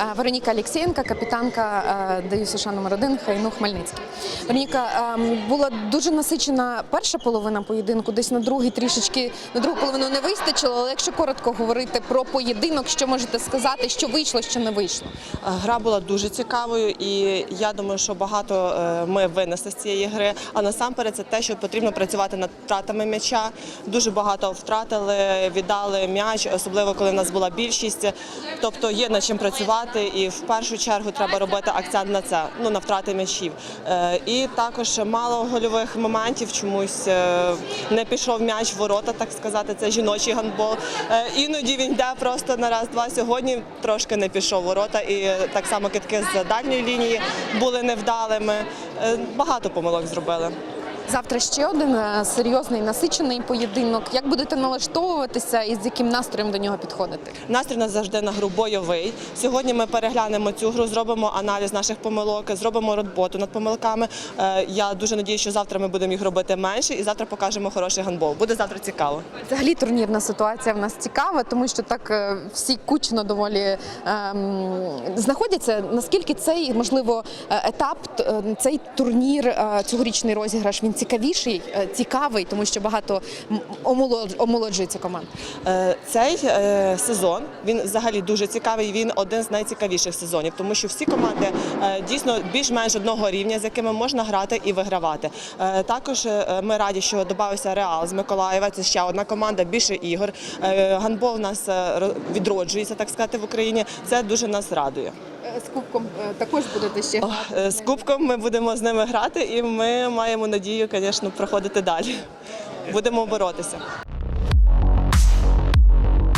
Е, Вероніка Алєксєєнка, капітанка е, ДЮСШ номер 1 Хайну Хмельницький. Вероніка, була дуже насичена перша половина поєдинку, десь на другий трішечки на другу половину не вистачило. Але якщо коротко говорити про поєдинок, що можете сказати, що вийшло, що не вийшло? Гра була дуже цікавою, і я думаю, що багато е, ми винесли з цієї гри. А насамперед це те, що потрібно працювати над втратами м'яча. Дуже багато втратили, віддали м'яч, особливо коли нас була більшість. Тобто є над чим працювати, і в першу чергу треба робити акцент на це, ну на втрати м'ячів. Е, І також мало гольових моментів. Чомусь е, не пішов м'яч в ворота, так сказати. Це жіночий гандбол. Е, Іноді він йде просто на раз-два. Сьогодні трошки не пішов ворота, і так само китки з дальньої лінії були невдалими. Багато помилок зробили. Завтра ще один е, серйозний насичений поєдинок. Як будете налаштовуватися і з яким настроєм до нього підходити? Настрій нас завжди на гру бойовий. Сьогодні ми переглянемо цю гру, зробимо аналіз наших помилок, зробимо роботу над помилками. Е, Я дуже надію, що завтра ми будемо їх робити менше, і завтра покажемо хороший гандбол. Буде завтра цікаво. Взагалі турнірна ситуація в нас цікава, тому що так е, всі кучно доволі ем, знаходяться. Наскільки цей можливо етап, цей турнір, цьогорічний розіграш, він цікавіший, е, цікавий, тому що багато омолоджується команд. Е, Цей е, сезон він взагалі дуже цікавий. Він один з найцікавіших сезонів, тому що всі команди дійсно більш-менш одного рівня, з якими можна грати і вигравати. Також ми раді, що додався Реал з Миколаєва. Це ще одна команда, більше ігор. Гандбол у нас відроджується, так сказати, в Україні. Це дуже нас радує. З кубком також будете ще е, З кубком ми будемо з ними грати, і ми маємо надію, звісно, проходити далі. Будемо боротися.